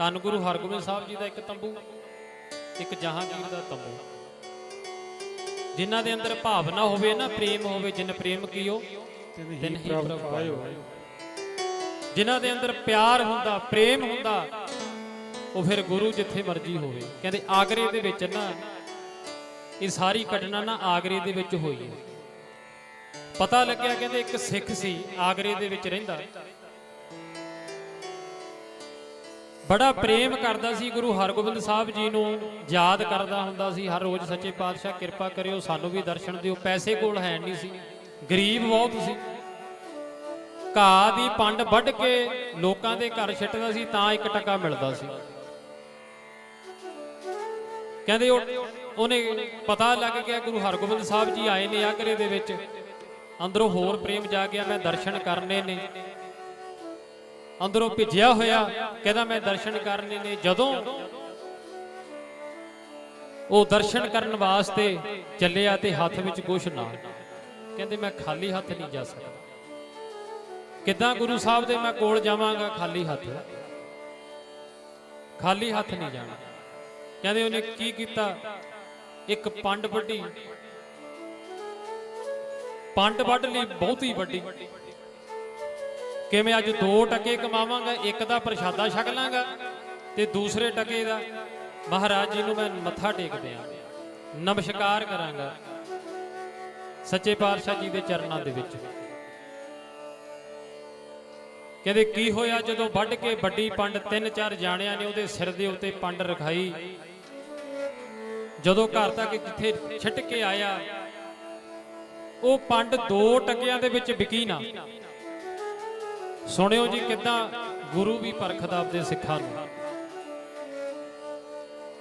ਧੰਨ ਗੁਰੂ ਹਰਗੋਬਿੰਦ ਸਾਹਿਬ ਜੀ ਦਾ ਇੱਕ ਤੰਬੂ ਇੱਕ ਜਹਾਂਗੀਰ ਦਾ ਤੰਬੂ। ਜਿਨ੍ਹਾਂ ਦੇ ਅੰਦਰ ਭਾਵਨਾ ਹੋਵੇ ਨਾ ਪ੍ਰੇਮ ਹੋਵੇ ਜਿਨ ਪ੍ਰੇਮ ਕੀਓ ਤਿਨ ਹੀ ਪ੍ਰਭ ਪਾਇਓ। ਜਿਨ੍ਹਾਂ ਦੇ ਅੰਦਰ ਪਿਆਰ ਹੁੰਦਾ ਪ੍ਰੇਮ ਹੁੰਦਾ ਉਹ ਫਿਰ ਗੁਰੂ ਜਿੱਥੇ ਮਰਜ਼ੀ ਹੋਵੇ। ਕਹਿੰਦੇ ਆਗਰੇ ਦੇ ਵਿੱਚ ਨਾ ਇਹ ਸਾਰੀ ਘਟਨਾ ਨਾ ਆਗਰੇ ਦੇ ਵਿੱਚ ਹੋਈ ਹੈ। ਪਤਾ ਲੱਗਿਆ ਕਹਿੰਦੇ ਇੱਕ ਸਿੱਖ ਸੀ ਆਗਰੇ ਦੇ ਵਿੱਚ ਰਹਿੰਦਾ। ਬੜਾ ਪ੍ਰੇਮ ਕਰਦਾ ਸੀ ਗੁਰੂ ਹਰਗੋਬਿੰਦ ਸਾਹਿਬ ਜੀ ਨੂੰ। ਯਾਦ ਕਰਦਾ ਹੁੰਦਾ ਸੀ, ਹਰ ਰੋਜ਼ ਸੱਚੇ ਪਾਤਸ਼ਾਹ ਕਿਰਪਾ ਕਰਿਓ, ਸਾਨੂੰ ਵੀ ਦਰਸ਼ਨ ਦਿਓ। ਪੈਸੇ ਕੋਲ ਹੈ ਨਹੀਂ ਸੀ। ਗਰੀਬ ਬਹੁਤ ਸੀ। ਘਾਹ ਦੀ ਪੰਡ ਵੱਢ ਕੇ ਲੋਕਾਂ ਦੇ ਘਰ ਛੱਟਦਾ ਸੀ, ਤਾਂ ਇੱਕ ਟਕਾ ਮਿਲਦਾ ਸੀ। ਕਹਿੰਦੇ ਉਹਨੇ ਪਤਾ ਲੱਗ ਗਿਆ, ਗੁਰੂ ਹਰਗੋਬਿੰਦ ਸਾਹਿਬ ਜੀ ਆਏ ਨੇ ਆਗਰੇ ਦੇ ਵਿੱਚ। ਅੰਦਰੋਂ ਹੋਰ ਪ੍ਰੇਮ ਜਾ ਗਿਆ ਮੈਂ ਦਰਸ਼ਨ ਕਰਨੇ ਨੇ। ਅੰਦਰੋਂ ਭਿੱਜਿਆ ਹੋਇਆ ਕਹਿੰਦਾ ਮੈਂ ਦਰਸ਼ਨ ਕਰਨੇ ਨੇ ਜਦੋਂ। ਉਹ ਦਰਸ਼ਨ ਕਰਨ ਵਾਸਤੇ ਚੱਲਿਆ ਤੇ ਹੱਥ ਵਿੱਚ ਕੁਛ ਨਾ। ਕਹਿੰਦੇ ਮੈਂ ਖਾਲੀ ਹੱਥ ਨਹੀਂ ਜਾ ਸਕਦਾ। ਕਿੱਦਾਂ ਗੁਰੂ ਸਾਹਿਬ ਦੇ ਮੈਂ ਕੋਲ ਜਾਵਾਂਗਾ ਖਾਲੀ ਹੱਥ? ਖਾਲੀ ਹੱਥ ਨਹੀਂ ਜਾਣਾ। ਕਹਿੰਦੇ ਉਹਨੇ ਕੀ ਕੀਤਾ? ਇੱਕ ਪੰਡ ਵੱਡੀ ਪੰਡ ਵੱਢ ਲਈ, ਬਹੁਤੀ ਵੱਡੀ ਕਿਵੇਂ ਅੱਜ ਦੋ ਟਕੇ ਕਮਾਵਾਂਗਾ, ਇੱਕ ਦਾ ਪ੍ਰਸ਼ਾਦਾ ਛਕ ਲਾਂਗਾ ਤੇ ਦੂਸਰੇ ਟਕੇ ਦਾ? ਮਹਾਰਾਜ ਜੀ ਨੂੰ ਮੈਂ ਮੱਥਾ ਟੇਕ ਦਿਆਂ ਨਮਸਕਾਰ ਕਰਾਂਗਾ ਸੱਚੇ ਪਾਤਸ਼ਾਹ ਜੀ ਦੇ ਚਰਨਾਂ ਦੇ ਵਿੱਚ। ਕਹਿੰਦੇ, ਕੀ ਹੋਇਆ ਜਦੋਂ ਵੱਢ ਕੇ ਵੱਡੀ ਪੰਡ ਤਿੰਨ ਚਾਰ ਜਾਣਿਆਂ ਨੇ ਉਹਦੇ ਸਿਰ ਦੇ ਉੱਤੇ ਪੰਡ ਰਖਾਈ? ਜਦੋਂ ਘਰ ਤੱਕ ਕਿੱਥੇ ਛਿੱਟ ਕੇ ਆਇਆ, ਉਹ ਪੰਡ ਦੋ ਟਕਿਆਂ ਦੇ ਵਿੱਚ ਵਿਕੀ ਨਾ। ਸੁਣਿਓ ਜੀ ਕਿਦਾਂ ਗੁਰੂ ਵੀ ਪਰਖਦਾ ਆਪਦੇ ਸਿੱਖਾਂ ਨੂੰ।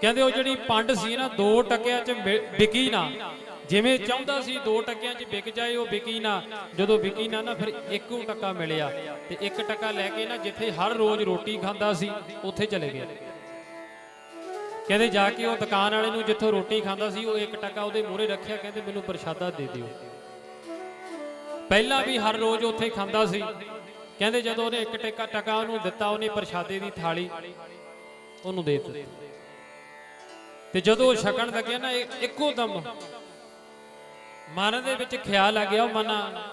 ਕਹਿੰਦੇ ਉਹ ਜਿਹੜੀ ਪੰਡ ਸੀ ਨਾ, ਦੋ ਟਕਿਆਂ 'ਚ ਵਿਕੀ ਨਾ। ਜਿਵੇਂ ਚਾਹੁੰਦਾ ਸੀ ਦੋ ਟਕਿਆਂ 'ਚ ਵਿਕ ਜਾਏ, ਉਹ ਵਿਕੀ ਨਾ। ਜਦੋਂ ਵਿਕੀ ਨਾ ਨਾ ਫਿਰ ਇੱਕੋ ਟੱਕਾ ਮਿਲਿਆ। ਤੇ ਇੱਕ ਟੱਕਾ ਲੈ ਕੇ ਨਾ, ਜਿੱਥੇ ਹਰ ਰੋਜ਼ ਰੋਟੀ ਖਾਂਦਾ ਸੀ, ਉੱਥੇ ਚਲੇ ਗਿਆ। ਕਹਿੰਦੇ ਜਾ ਕੇ ਉਹ ਦੁਕਾਨ ਵਾਲੇ ਨੂੰ ਜਿੱਥੋਂ ਰੋਟੀ ਖਾਂਦਾ ਸੀ, ਉਹ ਇੱਕ ਟੱਕਾ ਉਹਦੇ ਮੂਹਰੇ ਰੱਖਿਆ, ਕਹਿੰਦੇ ਮੈਨੂੰ ਪ੍ਰਸ਼ਾਦਾ ਦੇ ਦਿਓ। ਪਹਿਲਾਂ ਵੀ ਹਰ ਰੋਜ਼ ਉੱਥੇ ਖਾਂਦਾ ਸੀ। ਕਹਿੰਦੇ ਜਦੋਂ ਉਹਨੇ ਇੱਕ ਟਕਾ ਟਕਾ ਉਹਨੂੰ ਦਿੱਤਾ, ਉਹਨੇ ਪ੍ਰਸ਼ਾਦੇ ਦੀ ਥਾਲੀ ਉਹਨੂੰ ਦੇ ਦਿੱਤੀ। ਤੇ ਜਦੋਂ ਉਹ ਛਕਣ ਲੱਗਿਆ ਨਾ ਇੱਕੋ ਦਮ ਮਨ ਦੇ ਵਿੱਚ ਖਿਆਲ ਆ ਗਿਆ, ਉਹ ਮਨਾ।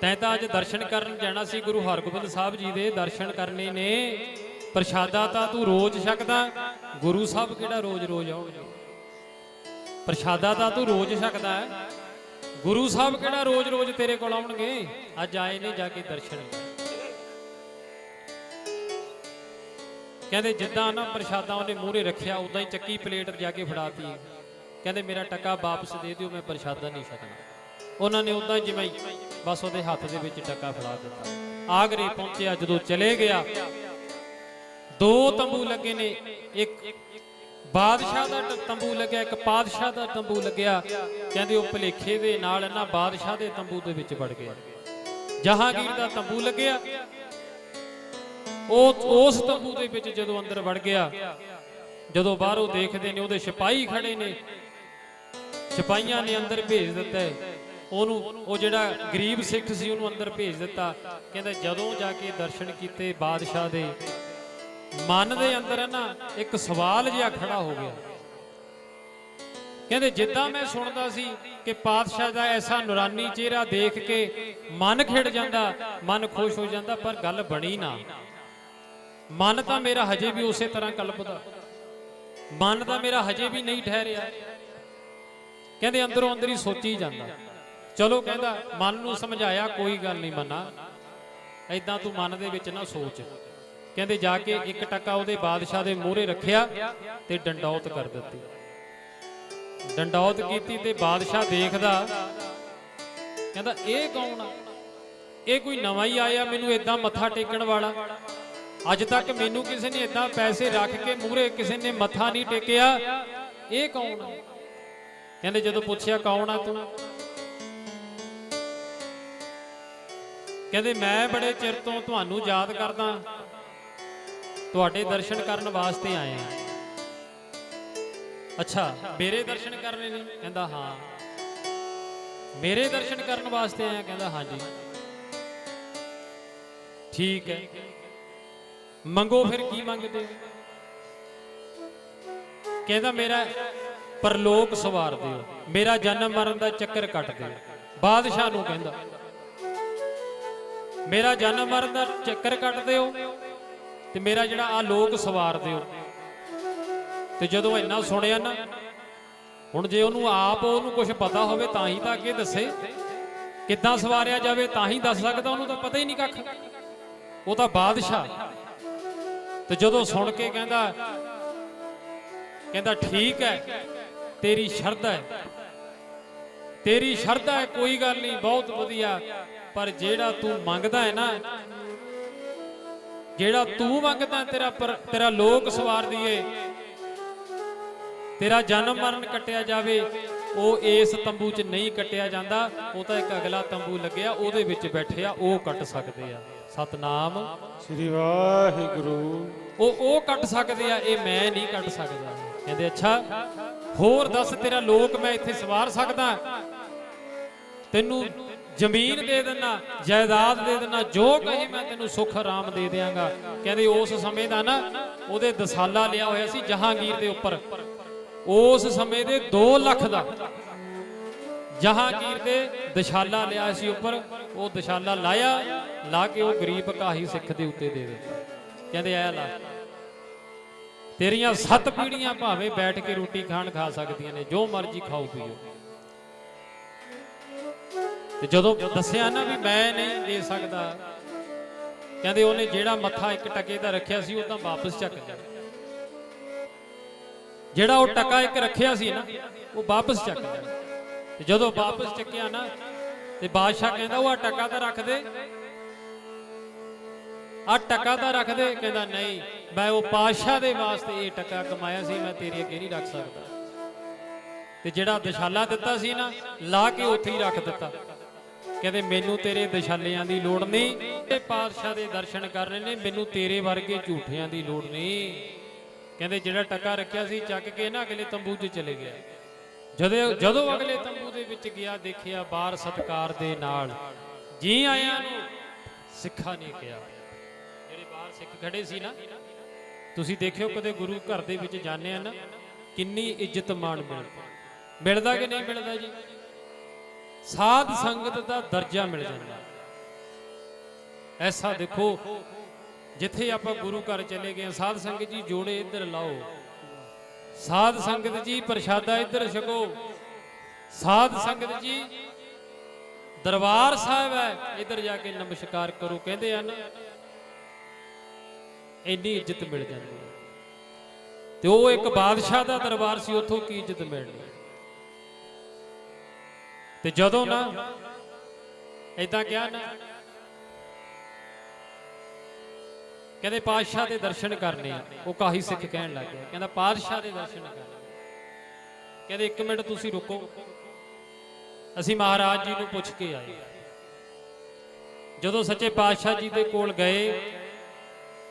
ਤੈਂ ਤਾਂ ਅੱਜ ਦਰਸ਼ਨ ਕਰਨ ਜਾਣਾ ਸੀ, ਗੁਰੂ ਹਰਗੋਬਿੰਦ ਸਾਹਿਬ ਜੀ ਦੇ ਦਰਸ਼ਨ ਕਰਨੇ ਨੇ। ਪ੍ਰਸ਼ਾਦਾ ਤਾਂ ਤੂੰ ਰੋਜ਼ ਛਕਦਾ, ਗੁਰੂ ਸਾਹਿਬ ਕਿਹੜਾ ਰੋਜ਼-ਰੋਜ਼ ਆਉਣਗੇ? ਪ੍ਰਸ਼ਾਦਾ ਤਾਂ ਤੂੰ ਰੋਜ਼ ਛਕਦਾ ਹੈ। ਗੁਰੂ ਸਾਹਿਬ ਕਿਹੜਾ ਰੋਜ਼-ਰੋਜ਼ ਤੇਰੇ ਕੋਲ ਆਉਣਗੇ? ਅੱਜ ਆਏ ਨੇ ਜਾ ਕੇ ਦਰਸ਼ਨ ਕਹਿੰਦੇ ਜਿੱਦਾਂ ਨਾ ਪ੍ਰਸ਼ਾਦਾ ਉਹਨੇ ਮੂਹਰੇ ਰੱਖਿਆ, ਉਦਾਂ ਹੀ ਚੱਕੀ ਪਲੇਟ ਜਾ ਕੇ ਫੜਾਤੀ। ਕਹਿੰਦੇ ਮੇਰਾ ਟੱਕਾ ਵਾਪਸ ਦੇ ਦਿਓ, ਮੈਂ ਪ੍ਰਸ਼ਾਦਾ ਨਹੀਂ ਛਕਣਾ ਉਹਨਾਂ ਨੇ ਉਦਾਂ ਜਿਵੇਂ ਹੀ ਬਸ ਉਹਦੇ ਹੱਥ ਦੇ ਵਿੱਚ ਟੱਕਾ ਫੜਾ ਦਿੱਤਾ। ਆਗਰੇ ਪਹੁੰਚਿਆ, ਜਦੋਂ ਚਲੇ ਗਿਆ, ਦੋ ਤੰਬੂ ਲੱਗੇ ਨੇ, ਇੱਕ ਬਾਦਸ਼ਾਹ ਦਾ ਤੰਬੂ ਲੱਗਿਆ, ਇੱਕ ਪਾਦਸ਼ਾਹ ਦਾ ਤੰਬੂ ਲੱਗਿਆ। ਕਹਿੰਦੇ ਉਹ ਭਲੇਖੇ ਦੇ ਨਾਲ ਇਹਨਾਂ ਬਾਦਸ਼ਾਹ ਦੇ ਤੰਬੂ ਦੇ ਵਿੱਚ ਵੜ ਗਿਆ ਜਹਾਂਗੀਰ ਦਾ ਤੰਬੂ ਲੱਗਿਆ। ਉਹ ਉਸ ਤੰਬੂ ਦੇ ਵਿੱਚ ਜਦੋਂ ਅੰਦਰ ਵੜ ਗਿਆ, ਜਦੋਂ ਬਾਹਰੋਂ ਦੇਖਦੇ ਨੇ ਉਹਦੇ ਸਿਪਾਹੀ ਖੜੇ ਨੇ। ਸਿਪਾਹੀਆਂ ਨੇ ਅੰਦਰ ਭੇਜ ਦਿੱਤਾ। ਹੈ। ਉਹਨੂੰ, ਉਹ ਜਿਹੜਾ ਗਰੀਬ ਸਿੱਖ ਸੀ ਉਹਨੂੰ ਅੰਦਰ ਭੇਜ ਦਿੱਤਾ। ਕਹਿੰਦਾ ਜਦੋਂ ਜਾ ਕੇ ਦਰਸ਼ਨ ਕੀਤੇ ਬਾਦਸ਼ਾਹ ਦੇ ਮਨ ਦੇ ਅੰਦਰ ਨਾ, ਇੱਕ ਸਵਾਲ ਜਿਹਾ ਖੜਾ ਹੋ ਗਿਆ। ਕਹਿੰਦੇ, ਜਿੱਦਾਂ ਮੈਂ ਸੁਣਦਾ ਸੀ ਕਿ ਪਾਤਸ਼ਾਹ ਦਾ ਐਸਾ ਨੂਰਾਨੀ ਚਿਹਰਾ ਦੇਖ ਕੇ ਮਨ ਖਿੜ ਜਾਂਦਾ, ਮਨ ਖੁਸ਼ ਹੋ ਜਾਂਦਾ, ਪਰ ਗੱਲ ਬਣੀ ਨਾ। ਮਨ ਤਾਂ ਮੇਰਾ ਹਜੇ ਵੀ ਉਸੇ ਤਰ੍ਹਾਂ ਕਲਪਦਾ। ਮਨ ਤਾਂ ਮੇਰਾ ਹਜੇ ਵੀ ਨਹੀਂ ਠਹਿਰਿਆ। ਕਹਿੰਦੇ, ਅੰਦਰੋਂ ਅੰਦਰ ਹੀ ਸੋਚੀ ਜਾਂਦਾ। ਚਲੋ ਕਹਿੰਦਾ, ਮਨ ਨੂੰ ਸਮਝਾਇਆ, ਕੋਈ ਗੱਲ ਨਹੀਂ ਮੰਨਾ। ਐਦਾਂ ਤੂੰ ਮਨ ਦੇ ਵਿੱਚ ਨਾ ਸੋਚ। ਕਹਿੰਦੇ ਜਾ ਕੇ ਇੱਕ ਟੱਕਾ ਉਹਦੇ ਬਾਦਸ਼ਾਹ ਦੇ ਮੂਹਰੇ ਰੱਖਿਆ ਤੇ ਡੰਡੌਤ ਕਰ ਦਿੱਤੀ। ਡੰਡੌਤ ਕੀਤੀ ਤੇ ਬਾਦਸ਼ਾਹ ਦੇਖਦਾ, ਕਹਿੰਦਾ, ਇਹ ਕੌਣ ਆ? ਇਹ ਕੋਈ ਨਵਾਂ ਹੀ ਆਇਆ, ਮੈਨੂੰ ਇਦਾਂ ਮੱਥਾ ਟੇਕਣ ਵਾਲਾ? ਅੱਜ ਤੱਕ ਮੈਨੂੰ ਕਿਸੇ ਨੇ ਇਦਾਂ ਪੈਸੇ ਰੱਖ ਕੇ ਮੂਹਰੇ ਕਿਸੇ ਨੇ ਮੱਥਾ ਨਹੀਂ ਟੇਕਿਆ। ਇਹ ਕੌਣ ਆ? ਕਹਿੰਦੇ, ਜਦੋਂ ਪੁੱਛਿਆ, ਕੌਣ ਆ ਤੂੰ? ਕਹਿੰਦੇ, ਮੈਂ ਬੜੇ ਚਿਰ ਤੋਂ ਤੁਹਾਨੂੰ ਯਾਦ ਕਰਦਾ। ਤੁਹਾਡੇ ਦਰਸ਼ਨ ਕਰਨ ਵਾਸਤੇ ਆਏ ਆ ਅੱਛਾ, ਮੇਰੇ ਦਰਸ਼ਨ ਕਰਨੇ ਨੇ? ਕਹਿੰਦਾ, ਹਾਂ। ਮੇਰੇ ਦਰਸ਼ਨ ਕਰਨ ਵਾਸਤੇ ਆਇਆ, ਕਹਿੰਦਾ ਹਾਂਜੀ ਠੀਕ ਹੈ। ਮੰਗੋ ਫਿਰ ਕੀ ਮੰਗਦੇ? ਕਹਿੰਦਾ, ਮੇਰਾ ਪਰਲੋਕ ਸਵਾਰ ਦਿਓ। ਮੇਰਾ ਜਨਮ ਮਰਨ ਦਾ ਚੱਕਰ ਕੱਟ ਦਿਓ। ਬਾਦਸ਼ਾਹ ਨੂੰ ਕਹਿੰਦਾ, ਮੇਰਾ ਜਨਮ ਮਰਨ ਦਾ ਚੱਕਰ ਕੱਟ ਦਿਓ। ਤੇ ਮੇਰਾ ਜਿਹੜਾ ਆ ਲੋਕ ਸਵਾਰ ਦਿਓ। ਤੇ ਜਦੋਂ ਇੰਨਾ ਸੁਣਿਆ ਨਾ, ਹੁਣ ਜੇ ਉਹਨੂੰ ਆਪ ਉਹਨੂੰ ਕੁਝ ਪਤਾ ਹੋਵੇ ਤਾਂ ਹੀ ਤਾਂ ਅੱਗੇ ਦੱਸੇ। ਕਿੱਦਾਂ ਸਵਾਰਿਆ ਜਾਵੇ ਤਾਂ ਹੀ ਦੱਸ ਸਕਦਾ, ਉਹਨੂੰ ਤਾਂ ਪਤਾ ਹੀ ਨਹੀਂ ਕੱਖ। ਉਹ ਤਾਂ ਬਾਦਸ਼ਾਹ। ਤੇ ਜਦੋਂ ਸੁਣ ਕੇ ਕਹਿੰਦਾ ਕਹਿੰਦਾ ਠੀਕ ਹੈ, ਤੇਰੀ ਸ਼ਰਧਾ ਹੈ। ਤੇਰੀ ਸ਼ਰਧਾ ਹੈ, ਕੋਈ ਗੱਲ ਨਹੀਂ, ਬਹੁਤ ਵਧੀਆ। ਪਰ ਜਿਹੜਾ ਤੂੰ ਮੰਗਦਾ ਹੈ ਨਾ ਜਿਹੜਾ ਤੂੰ ਮੰਗਦਾ ਤੇਰਾ ਤੇਰਾ ਲੋਕ ਸਵਾਰ ਦੀਏ। ਤੇਰਾ ਜਨਮ ਮਰਨ ਕੱਟਿਆ ਜਾਵੇ ਉਹ ਇਸ ਤੰਬੂ 'ਚ ਨਹੀਂ ਕੱਟਿਆ ਜਾਂਦਾ। ਉਹ ਤਾਂ ਇੱਕ ਅਗਲਾ ਤੰਬੂ ਲੱਗਿਆ ਉਹਦੇ ਵਿੱਚ ਬੈਠੇ ਆ ਉਹ ਕੱਟ ਸਕਦੇ ਆ। ਸਤਨਾਮ। ਸ੍ਰੀ ਵਾਹਿਗੁਰੂ। ਉਹ ਉਹ ਕੱਟ ਸਕਦੇ ਆ ਇਹ ਮੈਂ ਨਹੀਂ ਕੱਟ ਸਕਦਾ। ਕਹਿੰਦੇ ਅੱਛਾ ਹੋਰ ਦੱਸ ਤੇਰਾ ਲੋਕ ਮੈਂ ਇੱਥੇ ਸਵਾਰ ਸਕਦਾ? ਤੈਨੂੰ ਜ਼ਮੀਨ ਦੇ ਦੇਣਾ ਜਾਇਦਾਦ ਦੇ ਦੇਣਾ ਜੋ ਕਹੇ ਮੈਂ ਤੈਨੂੰ ਸੁੱਖ ਆਰਾਮ ਦੇ ਦਿਆਂਗਾ। ਕਹਿੰਦੇ ਉਸ ਸਮੇਂ ਦਾ ਨਾ ਉਹਦੇ ਦਸਾਲਾ ਲਿਆ ਹੋਇਆ ਸੀ ਜਹਾਂਗੀਰ ਦੇ ਉੱਪਰ। ਉਸ ਸਮੇਂ ਦੇ 2 ਲੱਖ ਦਾ ਜਹਾਂਗੀਰ ਦੇ ਦਸ਼ਾਲਾ ਲਿਆ ਸੀ ਉੱਪਰ। ਉਹ ਦਸ਼ਾਲਾ ਲਾਇਆ, ਲਾ ਕੇ ਉਹ ਗਰੀਬ ਕਾਹੀ ਸਿੱਖ ਦੇ ਉੱਤੇ ਦੇ ਦਿੱਤਾ। ਕਹਿੰਦੇ ਐ ਲਾ, ਤੇਰੀਆਂ ਸੱਤ ਪੀੜੀਆਂ ਭਾਵੇਂ ਬੈਠ ਕੇ ਰੋਟੀ ਖਾਣ ਖਾ ਸਕਦੀਆਂ ਨੇ, ਜੋ ਮਰਜ਼ੀ ਖਾਓ ਪੀਓ। ਤੇ ਜਦੋਂ ਦੱਸਿਆ ਨਾ ਵੀ ਮੈਂ ਨਹੀਂ ਦੇ ਸਕਦਾ, ਕਹਿੰਦੇ ਉਹਨੇ ਜਿਹੜਾ ਮੱਥਾ ਇੱਕ ਟਕੇ ਦਾ ਰੱਖਿਆ ਸੀ, ਉਹ ਤਾਂ ਵਾਪਸ ਚੱਕ ਲਿਆ। ਜਿਹੜਾ ਉਹ ਟਕਾ ਇੱਕ ਰੱਖਿਆ ਸੀ ਨਾ, ਉਹ ਵਾਪਸ ਚੱਕ ਲਿਆ। ਤੇ ਜਦੋਂ ਵਾਪਸ ਚੱਕਿਆ ਨਾ, ਤੇ ਬਾਦਸ਼ਾਹ ਕਹਿੰਦਾ, ਉਹ ਆ ਟਕਾ ਤਾਂ ਰੱਖ ਦੇ। ਆ ਟਕਾ ਤਾਂ ਰੱਖ ਦੇ, ਕਹਿੰਦਾ, ਨਹੀਂ, ਮੈਂ ਉਹ ਪਾਤਸ਼ਾਹ ਦੇ ਵਾਸਤੇ ਇਹ ਟਕਾ ਕਮਾਇਆ ਸੀ, ਮੈਂ ਤੇਰੇ ਅੱਗੇ ਨਹੀਂ ਰੱਖ ਸਕਦਾ। ਤੇ ਜਿਹੜਾ ਦਸ਼ਾਲਾ ਦਿੱਤਾ ਸੀ ਨਾ, ਲਾ ਕੇ ਉੱਥੇ ਹੀ ਰੱਖ ਦਿੱਤਾ। ਕਹਿੰਦੇ, ਮੈਨੂੰ ਤੇਰੇ ਦਸ਼ਾਲਿਆਂ ਦੀ ਲੋੜ ਨਹੀਂ ਇਹ ਪਾਤਸ਼ਾਹ ਦੇ ਦਰਸ਼ਨ ਕਰਨੇ ਨੇ, ਮੈਨੂੰ ਤੇਰੇ ਵਰਗੇ ਝੂਠਿਆਂ ਦੀ ਲੋੜ ਨਹੀਂ। ਕਹਿੰਦੇ, ਜਿਹੜਾ ਟੱਕਾ ਰੱਖਿਆ ਸੀ, ਚੱਕ ਕੇ ਨਾ ਅਗਲੇ ਤੰਬੂ 'ਚ ਚਲੇ ਗਿਆ। ਜਦੋਂ ਜਦੋਂ ਅਗਲੇ ਤੰਬੂ ਦੇ ਵਿੱਚ ਗਿਆ, ਦੇਖਿਆ ਬਾਹਰ ਸਤਕਾਰ ਦੇ ਨਾਲ, ਜੀ ਆਇਆਂ ਨੂੰ ਸਿੱਖਾਂ ਨੇ ਕਿਹਾ। ਜਿਹੜੇ ਬਾਹਰ ਸਿੱਖ ਖੜੇ ਸੀ ਨਾ, ਤੁਸੀਂ ਦੇਖਿਓ ਕਦੇ ਗੁਰੂ ਘਰ ਦੇ ਵਿੱਚ ਜਾਂਦੇ ਆ ਨਾ, ਕਿੰਨੀ ਇੱਜ਼ਤ ਮਾਣ ਮਿਲਦਾ। ਮਿਲਦਾ ਕਿ ਨਹੀਂ ਮਿਲਦਾ ਜੀ? ਸਾਧ ਸੰਗਤ ਦਾ ਦਰਜਾ ਮਿਲ ਜਾਂਦਾ। ਐਸਾ ਦੇਖੋ ਜਿੱਥੇ ਆਪਾਂ ਗੁਰੂ ਘਰ ਚਲੇ ਗਏ ਹਾਂ, ਸਾਧ ਸੰਗਤ ਜੀ ਜੋੜੇ ਇੱਧਰ ਲਾਓ। ਸਾਧ ਸੰਗਤ ਜੀ ਪ੍ਰਸ਼ਾਦਾ ਇੱਧਰ ਛਕੋ। ਸਾਧ ਸੰਗਤ ਜੀ ਦਰਬਾਰ ਸਾਹਿਬ ਹੈ ਇੱਧਰ ਜਾ ਕੇ ਨਮਸਕਾਰ ਕਰੋ ਕਹਿੰਦੇ ਹਨ ਇੰਨੀ ਇੱਜ਼ਤ ਮਿਲ ਜਾਂਦੀ ਹੈ। ਤੇ ਉਹ ਇੱਕ ਬਾਦਸ਼ਾਹ ਦਾ ਦਰਬਾਰ ਸੀ ਉੱਥੋਂ ਕੀ ਇੱਜ਼ਤ ਮਿਲਣੀ ਤੇ ਜਦੋਂ ਨਾ ਇਦਾਂ ਕਿਹਾ ਨਾ, ਕਹਿੰਦੇ ਪਾਤਸ਼ਾਹ ਦੇ ਦਰਸ਼ਨ ਕਰਨੇ ਆ। ਉਹ ਕਾਹੀ ਸਿੱਖ ਕਹਿਣ ਲੱਗ ਗਿਆ। ਕਹਿੰਦਾ ਪਾਤਸ਼ਾਹ ਦੇ ਦਰਸ਼ਨ ਕਰਨੇ ਕਹਿੰਦੇ ਇੱਕ ਮਿੰਟ ਤੁਸੀਂ ਰੁਕੋ। ਅਸੀਂ ਮਹਾਰਾਜ ਜੀ ਨੂੰ ਪੁੱਛ ਕੇ ਆਏ। ਜਦੋਂ ਸੱਚੇ ਪਾਤਸ਼ਾਹ ਜੀ ਦੇ ਕੋਲ ਗਏ,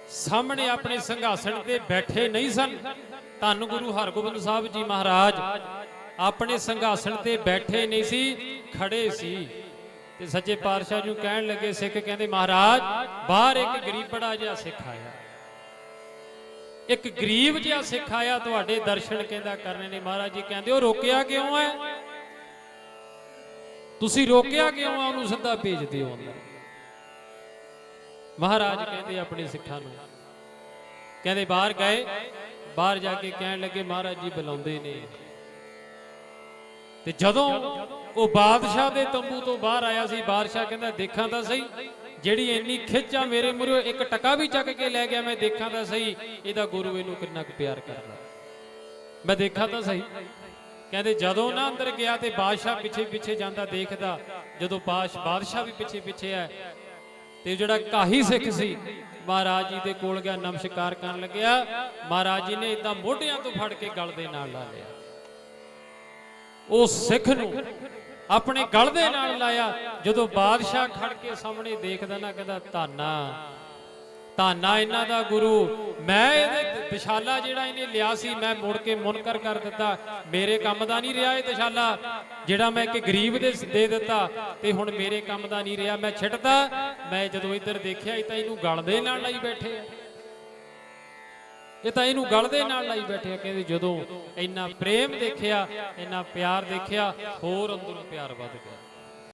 ਸਾਹਮਣੇ ਆਪਣੇ ਸੰਘਾਸਣ ਤੇ ਬੈਠੇ ਨਹੀਂ ਸਨ, ਧੰਨ ਗੁਰੂ ਹਰਗੋਬਿੰਦ ਸਾਹਿਬ ਜੀ ਮਹਾਰਾਜ ਆਪਣੇ ਸੰਘਾਸਣ ਤੇ ਬੈਠੇ ਨਹੀਂ ਸੀ, ਖੜੇ ਸੀ। ਤੇ ਸੱਚੇ ਪਾਤਸ਼ਾਹ ਨੂੰ ਕਹਿਣ ਲੱਗੇ ਸਿੱਖ, ਕਹਿੰਦੇ, ਮਹਾਰਾਜ, ਬਾਹਰ ਇੱਕ ਗਰੀਬੜਾ ਜਿਹਾ ਸਿੱਖ ਆਇਆ। ਇੱਕ ਗਰੀਬ ਜਿਹਾ ਸਿੱਖ ਆਇਆ, ਤੁਹਾਡੇ ਦਰਸ਼ਨ ਕਹਿੰਦਾ ਕਰਨੇ ਨੇ। ਮਹਾਰਾਜ ਜੀ ਕਹਿੰਦੇ, ਉਹ ਰੋਕਿਆ ਕਿਉਂ ਹੈ? ਤੁਸੀਂ ਰੋਕਿਆ ਕਿਉਂ ਆ ਉਹਨੂੰ ਸਿੱਧਾ ਭੇਜ ਦਿਓ ਅੰਦਰ। ਮਹਾਰਾਜ ਕਹਿੰਦੇ ਆਪਣੇ ਸਿੱਖਾਂ ਨੂੰ, ਕਹਿੰਦੇ, ਬਾਹਰ ਗਏ, ਬਾਹਰ ਜਾ ਕੇ ਕਹਿਣ ਲੱਗੇ, ਮਹਾਰਾਜ ਜੀ ਬੁਲਾਉਂਦੇ ਨੇ। ਤੇ ਜਦੋਂ ਉਹ ਬਾਦਸ਼ਾਹ ਦੇ ਤੰਬੂ ਤੋਂ ਬਾਹਰ ਆਇਆ ਸੀ, ਬਾਦਸ਼ਾਹ ਕਹਿੰਦਾ, ਦੇਖਾਂ ਤਾਂ ਸਹੀ, ਜਿਹੜੀ ਇੰਨੀ ਖਿੱਚ ਆ ਮੇਰੇ ਮੂਹਰੇ, ਇੱਕ ਟਕਾ ਵੀ ਚੱਕ ਕੇ ਲੈ ਗਿਆ, ਮੈਂ ਦੇਖਾਂ ਤਾਂ ਸਹੀ, ਇਹਦਾ ਗੁਰੂ ਇਹਨੂੰ ਕਿੰਨਾ ਕੁ ਪਿਆਰ ਕਰਦਾ। ਮੈਂ ਦੇਖਾਂ ਤਾਂ ਸਹੀ। ਕਹਿੰਦੇ, ਜਦੋਂ ਨਾ ਅੰਦਰ ਗਿਆ ਤੇ ਬਾਦਸ਼ਾਹ ਪਿੱਛੇ ਪਿੱਛੇ ਜਾਂਦਾ ਦੇਖਦਾ, ਜਦੋਂ ਬਾਦਸ਼ ਬਾਦਸ਼ਾਹ ਵੀ ਪਿੱਛੇ ਪਿੱਛੇ ਹੈ, ਤੇ ਜਿਹੜਾ ਕਾਹੀ ਸਿੱਖ ਸੀ, ਮਹਾਰਾਜ ਜੀ ਦੇ ਕੋਲ ਗਿਆ, ਨਮਸਕਾਰ ਕਰਨ ਲੱਗਿਆ। ਮਹਾਰਾਜ ਜੀ ਨੇ ਇਦਾਂ ਮੋਢਿਆਂ ਤੋਂ ਫੜ ਕੇ ਗਲ ਦੇ ਨਾਲ ਲਾ ਲਿਆ। ਉਹ ਸਿੱਖ ਨੂੰ ਆਪਣੇ ਗਲ ਦੇ ਨਾਲ ਲਾਇਆ। ਜਦੋਂ ਬਾਦਸ਼ਾਹ ਖੜ ਕੇ ਸਾਹਮਣੇ ਦੇਖਦਾ ਨਾ, ਕਹਿੰਦਾ, ਧਾਨਾ ਧਾਨਾ ਇਹਨਾਂ ਦਾ ਗੁਰੂ। ਮੈਂ ਇਹਦੇ ਵਿਸ਼ਾਲਾ ਜਿਹੜਾ ਇਹਨੇ ਲਿਆ ਸੀ, ਮੈਂ ਮੁੜ ਕੇ ਮੁਨਕਰ ਕਰ ਦਿੱਤਾ। ਮੇਰੇ ਕੰਮ ਦਾ ਨਹੀਂ ਰਿਹਾ ਇਹ ਦਸ਼ਾਲਾ ਜਿਹੜਾ ਮੈਂ ਕਿ ਗਰੀਬ ਦੇ ਦੇ ਦਿੱਤਾ ਤੇ ਹੁਣ ਮੇਰੇ ਕੰਮ ਦਾ ਨਹੀਂ ਰਿਹਾ। ਮੈਂ ਛੱਡਦਾ ਮੈਂ ਜਦੋਂ ਇੱਧਰ ਦੇਖਿਆ, ਇਹ ਤਾਂ ਇਹਨੂੰ ਗਲ ਦੇ ਨਾਲ ਲਾਈ ਬੈਠੇ ਆ। ਇਹ ਤਾਂ ਇਹਨੂੰ ਗਲ ਦੇ ਨਾਲ ਲਾਈ ਬੈਠੇ ਆ, ਕਹਿੰਦੇ ਜਦੋਂ ਇੰਨਾ ਪ੍ਰੇਮ ਦੇਖਿਆ, ਇੰਨਾ ਪਿਆਰ ਦੇਖਿਆ, ਹੋਰ ਅੰਦਰੋਂ ਪਿਆਰ ਵੱਧ ਗਿਆ।